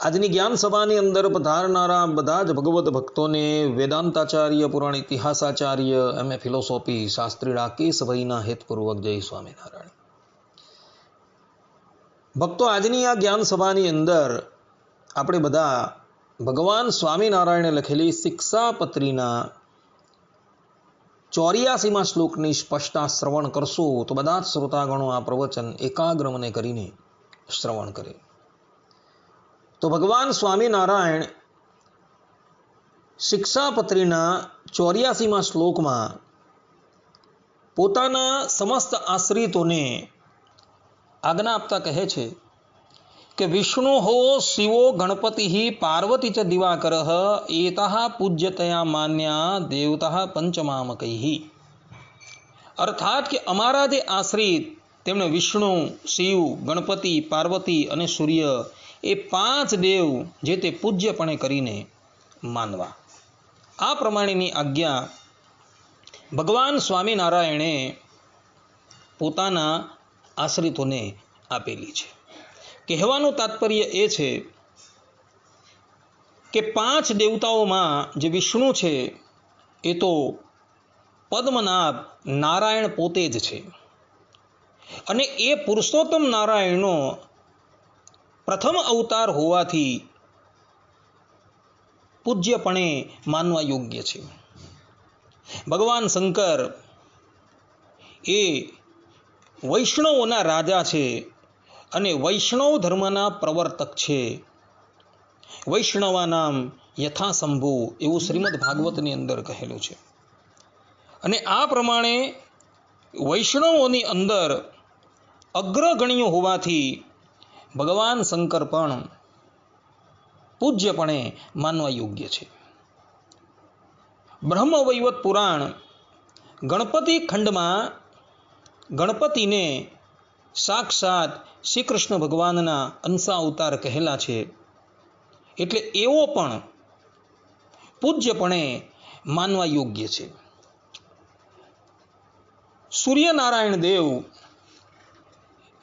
આજની જ્ઞાન સભાની અંદર પધારનારા બધા જ ભગવત ભક્તોને વેદાંતાચાર્ય, પુરાણ ઇતિહાસાચાર્ય, એમ એ ફિલોસોફી શાસ્ત્રી રાકેશભાઈના હેતપૂર્વક જય સ્વામિનારાયણ. ભક્તો, આજની આ જ્ઞાન સભાની અંદર આપણે બધા ભગવાન સ્વામિનારાયણે લખેલી શિક્ષાપત્રીના ચોર્યાસીમાં શ્લોકની સ્પષ્ટતા શ્રવણ કરશો તો બધા જ શ્રોતાગણો આ પ્રવચન એકાગ્ર મને કરીને શ્રવણ કરે. તો ભગવાન સ્વામિનારાયણ શિક્ષાપત્રીના ચોર્યાસીમાં શ્લોકમાં પોતાના સમસ્ત આશ્રિતોને આજ્ઞા આપતા કહે છે કે, વિષ્ણુ હો શિવો ગણપતિ પાર્વતી ચ દિવાકર, એતા પૂજ્યતયા માન્યા દેવતા પંચમામકૈ. અર્થાત કે અમારા જે આશ્રિત, તેમણે વિષ્ણુ, શિવ, ગણપતિ, પાર્વતી અને સૂર્ય એ પાંચ દેવ જે તે પૂજ્યપણે કરીને માનવા. આ પ્રમાણેની આજ્ઞા ભગવાન સ્વામિનારાયણે પોતાના આશ્રિતોને આપેલી છે. કહેવાનું તાત્પર્ય એ છે કે પાંચ દેવતાઓમાં જે વિષ્ણુ છે, એ તો પદ્મનાભ નારાયણ પોતે જ છે. અને એ પુરુષોત્તમ નારાયણનો પ્રથમ અવતાર હોવાથી પૂજ્યપણે માનવા યોગ્ય છે. ભગવાન શંકર એ વૈષ્ણવોના રાજા છે અને વૈષ્ણવ ધર્મના પ્રવર્તક છે. વૈષ્ણવાનામ યથાસંભુ એવું શ્રીમદ ભાગવતની અંદર કહેલું છે. અને આ પ્રમાણે વૈષ્ણવોની અંદર અગ્રગણ્ય હોવાથી ભગવાન શંકર પણ પૂજ્યપણે માનવા યોગ્ય છે. બ્રહ્મવૈવત પુરાણ ગણપતિ ખંડમાં ગણપતિને સાક્ષાત શ્રી કૃષ્ણ ભગવાનના અંશા અવતાર કહેલા છે. એટલે એવો પણ પૂજ્યપણે માનવા યોગ્ય છે. સૂર્યનારાયણ દેવ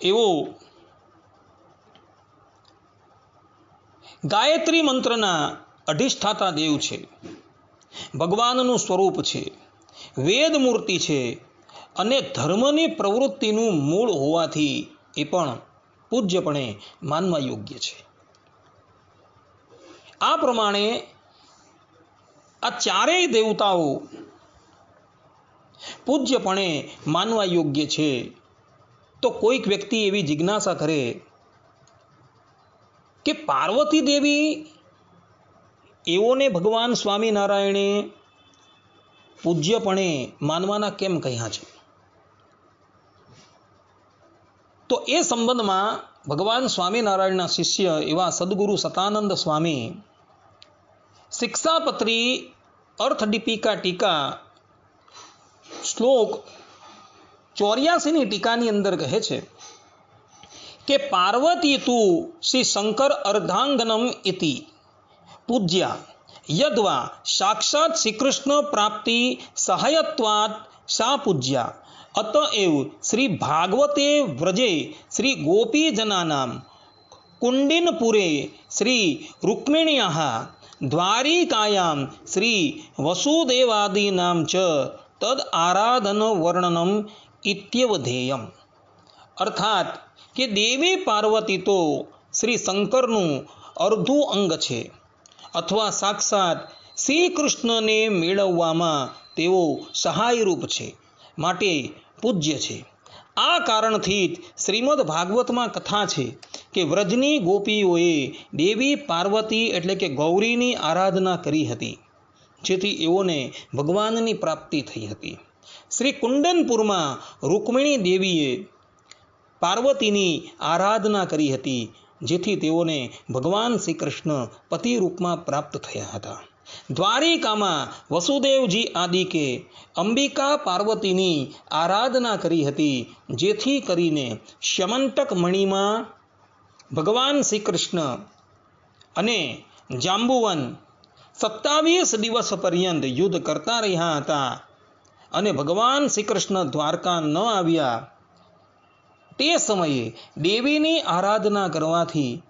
એવો ગાયત્રી મંત્રના અધિષ્ઠાતા દેવ છે. ભગવાનનું સ્વરૂપ છે. વેદ મૂર્તિ છે અને ધર્મની પ્રવૃત્તિનું મૂળ હોવાથી એ પણ પૂજ્યપણે માનવા યોગ્ય છે. આ પ્રમાણે આ ચારેય દેવતાઓ પૂજ્યપણે માનવા યોગ્ય છે. તો કોઈક વ્યક્તિ એવી જિજ્ઞાસા કરે કે પાર્વતી દેવી એઓને ભગવાન સ્વામિનારાયણે પૂજ્યપણે માનવાના કેમ કહ્યા છે? તો એ સંબંધમાં ભગવાન સ્વામિનારાયણના શિષ્ય એવા સદગુરુ સતાનંદ સ્વામી શિક્ષાપત્રી અર્થડીપિકા ટીકા શ્લોક ચોર્યાસીની ટીકાની અંદર કહે છે કે પાર્વતી તું શ્રી શંકર અર્ધાંગનમ ઇતિ. પૂજ્યા, યદ્વા સાક્ષાત શ્રીકૃષ્ણ પ્રાપ્તિ સહાયત્વાત સા પૂજ્યા? અતએવ શ્રી ભાગવતે વ્રજે શ્રી ગોપીજનાનામ, કુંડિનપુરે શ્રી રૂક્મિણ્યા, દ્વારિકાયામ શ્રી વસુદેવાદીનામ ચ તદ આરાધન વર્ણનમ ઇત્યવધેયમ. અર્થાત કે દેવી પાર્વતી તો શ્રી શંકરનું અર્ધું અંગ છે. અથવા સાક્ષાત શ્રી કૃષ્ણને મેળવવામાં તેઓ સહાયરૂપ છે, માટે પૂજ્ય છે. આ કારણથી જ શ્રીમદ ભાગવતમાં કથા છે કે વ્રજની ગોપીઓએ દેવી પાર્વતી એટલે કે ગૌરીની આરાધના કરી હતી, જેથી એઓને ભગવાનની પ્રાપ્તિ થઈ હતી. શ્રી કુંડનપુરમાં રૂકમિણી દેવીએ પાર્વતીની આરાધના કરી હતી, જેથી તેઓને ભગવાન શ્રી કૃષ્ણ પતિ રૂપમાં પ્રાપ્ત થયા હતા. દ્વારિકામાં વસુદેવજી આદિકે અંબિકા પાર્વતીની આરાધના કરી હતી, જેથી કરીને શ્યમંતક મણીમાં ભગવાન શ્રી કૃષ્ણ અને જાંબુવન સત્તાવીસ દિવસ પર્યંત યુદ્ધ કરતા રહ્યા હતા અને ભગવાન શ્રી કૃષ્ણ દ્વારકા ન આવ્યા તે સમયે દેવીની આરાધના કરવાથી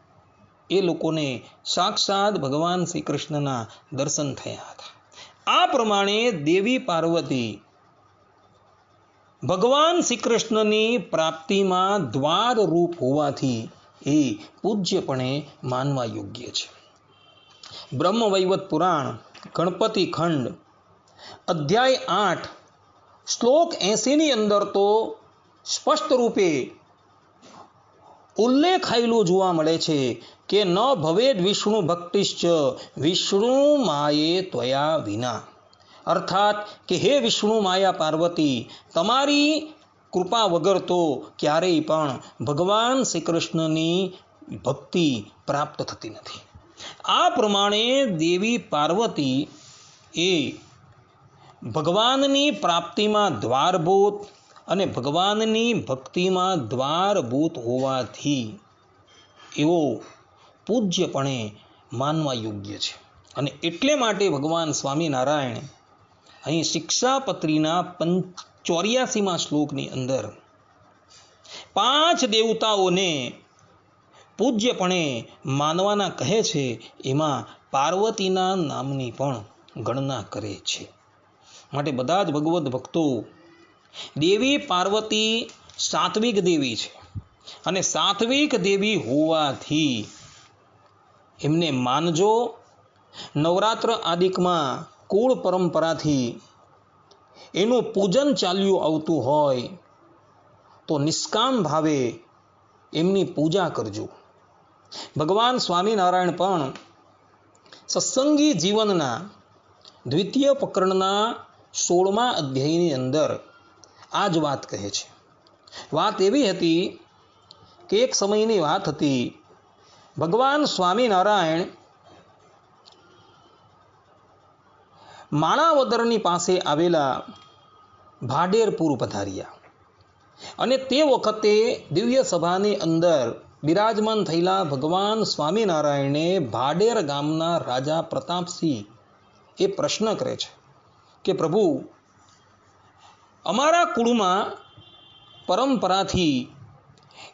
એ લોકોને સાક્ષાત ભગવાન શ્રી કૃષ્ણના દર્શન થયા હતા. આ પ્રમાણે દેવી પાર્વતી ભગવાન શ્રી કૃષ્ણની પ્રાપ્તિમાં દ્વાર રૂપ હોવાથી એ પૂજ્યપણે માનવા યોગ્ય છે. બ્રહ્મવૈવત પુરાણ, ગણપતિ ખંડ, અધ્યાય આઠ, શ્લોક એંસીની અંદર તો સ્પષ્ટ રૂપે ઉલ્લેખાયેલું જોવા મળે છે કે ન ભવેદ વિષ્ણુ ભક્તિશ્ચ, વિષ્ણુ માયે ત્વયા વિના. અર્થાત કે હે વિષ્ણુ માયા પાર્વતી, તમારી કૃપા વગર તો ક્યારેય પણ ભગવાન શ્રી કૃષ્ણની ભક્તિ પ્રાપ્ત થતી નથી. આ પ્રમાણે દેવી પાર્વતી એ ભગવાનની પ્રાપ્તિમાં દ્વારભૂત અને ભગવાનની ભક્તિમાં દ્વારભૂત હોવાથી એવો પૂજ્યપણે માનવા યોગ્ય છે. અને એટલે માટે ભગવાન સ્વામિનારાયણ અહીં શિક્ષાપત્રીના પંચ ચોર્યાસીમાં શ્લોકની અંદર પાંચ દેવતાઓને પૂજ્યપણે માનવાના કહે છે, એમાં પાર્વતીના નામની પણ ગણના કરે છે. માટે બધા જ ભગવદ્ ભક્તો દેવી પાર્વતી સાત્વિક દેવી છે. અને સાત્વિક દેવી હોવાથી એમને માનજો, નવરાત્ર આદિકમાં કુળ પરંપરાથી એનું પૂજન ચાલ્યું આવતું હોય તો નિષ્કામ ભાવે એમની પૂજા કરજો. ભગવાન સ્વામિનારાયણ પણ સત્સંગી જીવનના દ્વિતીય પ્રકરણના સોળમા અધ્યાયની અંદર આ જ વાત કહે છે. વાત એવી હતી કે એક સમયની વાત હતી, ભગવાન સ્વામિનારાયણ માણાવદરની પાસે આવેલા ભાડેરપુર પધાર્યા. અને તે વખતે દિવ્ય સભાની અંદર બિરાજમાન થયેલા ભગવાન સ્વામિનારાયણે ભાડેર ગામના રાજા પ્રતાપસિંહ એ પ્રશ્ન કરે છે કે પ્રભુ અમારા કુળમાં પરંપરાથી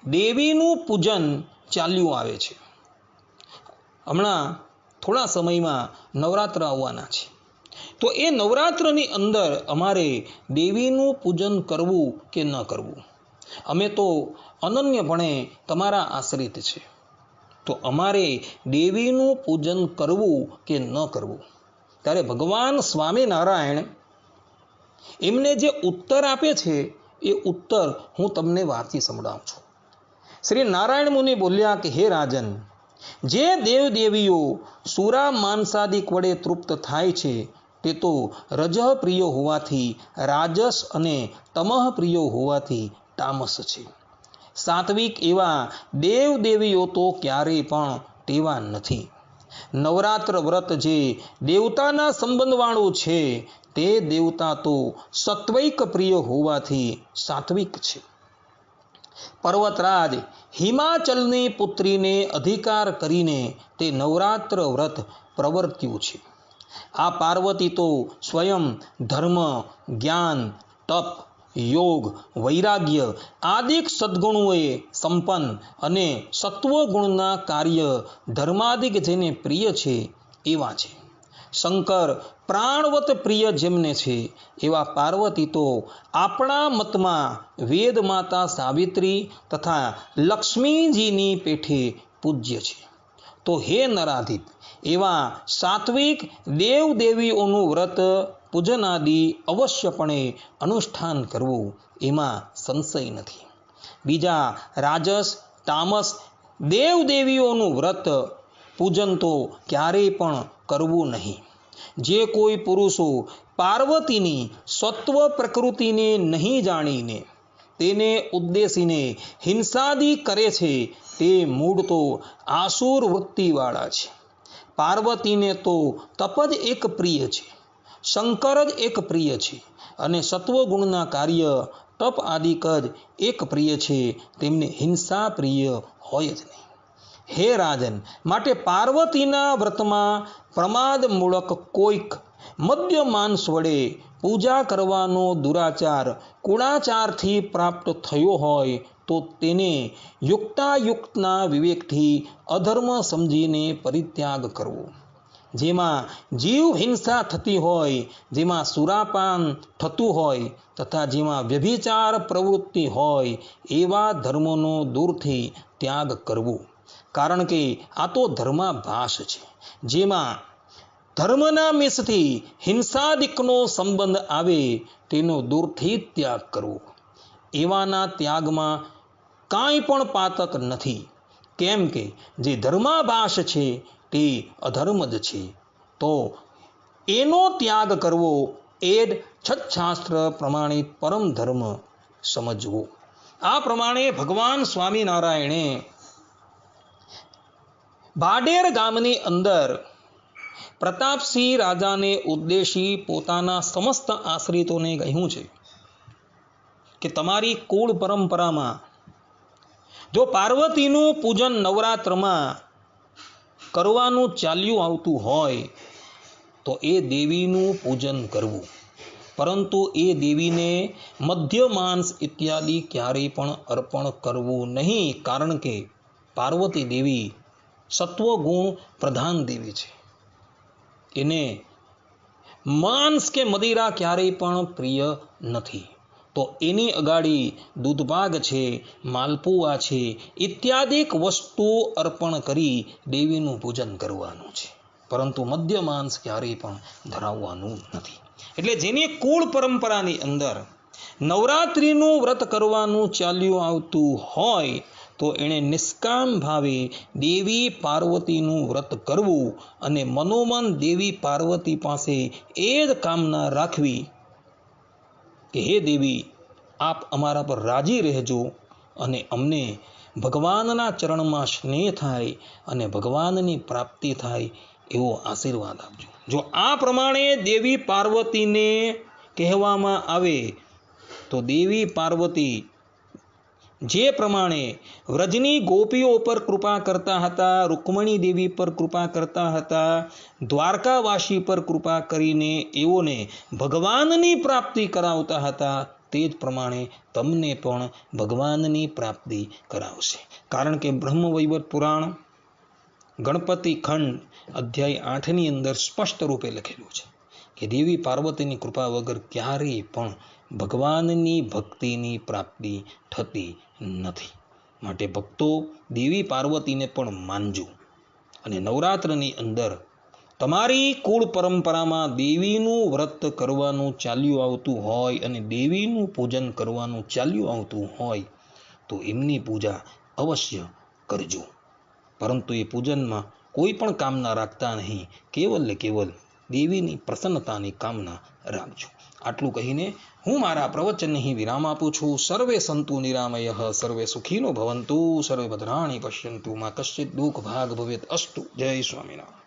દેવીનું પૂજન ચાલ્યું આવે છે. હમણાં થોડા સમયમાં નવરાત્ર આવવાના છે. તો એ નવરાત્રની અંદર અમારે દેવીનું પૂજન કરવું કે ન કરવું? અમે તો અનન્યપણે તમારા આશ્રિત છે. તો અમારે દેવીનું પૂજન કરવું કે ન કરવું? ત્યારે ભગવાન સ્વામિનારાયણ એમને જે ઉત્તર આપે છે, એ ઉત્તર હું તમને વાંચી સંભળાવું છું. શ્રી નારાયણ મુનિ બોલ્યા કે, હે રાજન, જે દેવદેવીઓ સુરા માનસાદિક વડે તૃપ્ત થાય છે, તે તો રજઃ હોવાથી, રાજસ અને તમઃ પ્રિય હોવાથી તામસ છે. સાત્વિક એવા દેવદેવીઓ તો ક્યારેય પણ તેવા નથી. નવરાત્ર વ્રત જે દેવતાના સંબંધવાળું છે તે દેવતા તો સત્વૈક પ્રિય હોવાથી સાત્વિક છે. પર્વતરાજ હિમાચલની પુત્રીને અધિકાર કરીને તે નવરાત્ર વ્રત પ્રવર્ત્યું છે. આ પાર્વતી તો સ્વયં ધર્મ, જ્ઞાન, તપ, યોગ, વૈરાગ્ય આદિક સદ્ગુણોએ સંપન્ન અને સત્વગુણના કાર્ય ધર્માદિક જેને પ્રિય છે એવા છે. શંકર પ્રાણવત પ્રિય જેમને છે, એવા પાર્વતી તો આપણા મતમાં વેદ માતા સાવિત્રી તથા લક્ષ્મીજીની પેઠે પૂજ્ય છે. તો હે નરાધિપ, એવા સાત્વિક દેવદેવીઓનું વ્રત પૂજનાદિ અવશ્યપણે અનુષ્ઠાન કરવું એમાં સંશય નથી. બીજા રાજસ, તામસ દેવદેવીઓનું વ્રત પૂજન તો ક્યારેય પણ કરવું નહીં. જે કોઈ પુરુષો પાર્વતીની સત્વ પ્રકૃતિને નહીં જાણીને તેને ઉદ્દેશીને હિંસાદી કરે છે, તે મૂળ તો આસુર વૃત્તિવાળા છે. પાર્વતીને તો તપ જ એક પ્રિય છે, શંકર જ એક પ્રિય છે અને સત્વગુણના કાર્ય તપ આદિક જ એક પ્રિય છે, તેમને હિંસા પ્રિય હોય જ નહીં. હે રાજન, માટે પાર્વતીના વ્રતમાં પ્રમાદમૂળક કોઈક મદ્ય માંસ વડે પૂજા કરવાનો દુરાચાર કુળાચારથી પ્રાપ્ત થયો હોય તો તેને યુક્તાયુક્તના વિવેકથી અધર્મ સમજીને પરિત્યાગ કરવો. જેમાં જીવ હિંસા થતી હોય, જેમાં સુરાપાન થતું હોય, તથા જેમાં વ્યભિચાર પ્રવૃત્તિ હોય, એવા ધર્મોનો દૂરથી ત્યાગ કરવો. કારણ કે આ તો ધર્માભાસ છે. જેમાં ધર્મના મેષથી હિંસાદિકનો સંબંધ આવે તેનો દૂરથી ત્યાગ કરવો. એવાના ત્યાગમાં કાંઈ પણ પાતક નથી. કેમ કે જે ધર્માભાસ છે તે અધર્મ જ છે. તો એનો ત્યાગ કરવો એ જ છત્શાસ્ત્ર પ્રમાણિત પરમ ધર્મ સમજવો. આ પ્રમાણે ભગવાન સ્વામિનારાયણે ભાડેર ગામની અંદર પ્રતાપસિંહ રાજાને ઉદ્દેશી પોતાના સમસ્ત આશ્રિતોને કહ્યું છે કે તમારી કુળ પરંપરામાં જો પાર્વતીનું પૂજન નવરાત્રમાં કરવાનું ચાલ્યું આવતું હોય, તો એ દેવીનું પૂજન કરવું. પરંતુ એ દેવીને મધ્ય માંસ ઇત્યાદિ ક્યારેય પણ અર્પણ કરવું નહીં, કારણ કે પાર્વતી દેવી સત્વગુણ પ્રધાન દેવી છે. એને માંસ કે મદિરા ક્યારેય પણ પ્રિય નથી. તો એની અગાડી દૂધભાગ છે, માલપુઆ છે, ઇત્યાદિક વસ્તુઓ અર્પણ કરી દેવીનું પૂજન કરવાનું છે. પરંતુ મધ્ય માંસ ક્યારેય પણ ધરાવવાનું નથી. એટલે જેની કુળ પરંપરાની અંદર નવરાત્રિનું વ્રત કરવાનું ચાલ્યું આવતું હોય તો એણે નિષ્કામ ભાવે દેવી પાર્વતીનું વ્રત કરવું અને મનોમન દેવી પાર્વતી પાસે એ જ કામના રાખવી કે હે દેવી, આપ અમારા પર રાજી રહેજો અને અમને ભગવાનના ચરણમાં સ્નેહ થાય અને ભગવાનની પ્રાપ્તિ થાય એવો આશીર્વાદ આપજો. જો આ પ્રમાણે દેવી પાર્વતીને કહેવામાં આવે તો દેવી પાર્વતી જે પ્રમાણે વ્રજની ગોપીઓ પર કૃપા કરતા હતા, રૂકમણી દેવી પર કૃપા કરતા હતા, દ્વારકાવાસી પર કૃપા કરીને એઓને ભગવાનની પ્રાપ્તિ કરાવતા હતા, તે જ પ્રમાણે તમને પણ ભગવાનની પ્રાપ્તિ કરાવશે. કારણ કે બ્રહ્મવૈવત પુરાણ ગણપતિ ખંડ અધ્યાય આઠની અંદર સ્પષ્ટ રૂપે લખેલું છે. કે દેવી પાર્વતીની કૃપા વગર ક્યારેય પણ ભગવાનની ભક્તિની પ્રાપ્તિ થતી નથી. માટે ભક્તો દેવી પાર્વતીને પણ માનજો. અને નવરાત્રની અંદર તમારી કુળ પરંપરામાં દેવીનું વ્રત કરવાનું ચાલ્યું આવતું હોય અને દેવીનું પૂજન કરવાનું ચાલ્યું આવતું હોય, તો એમની પૂજા અવશ્ય કરજો. પરંતુ એ પૂજનમાં કોઈ પણ કામના રાખતા નહીં. કેવલ ને કેવલ દેવીની પ્રસન્નતાની કામના રાખજો. આટલું કહીને હું મારા પ્રવચનને અહીં વિરામ આપું છું. સર્વે સંતુ નિરામય, સર્વે સુખીનો ભવંતુ, સર્વે ભદ્રાણી પશ્યંતુ. માં કશ્ચિત દુઃખ ભાગ ભવેત અસ્તુ. જય સ્વામિનારાયણ.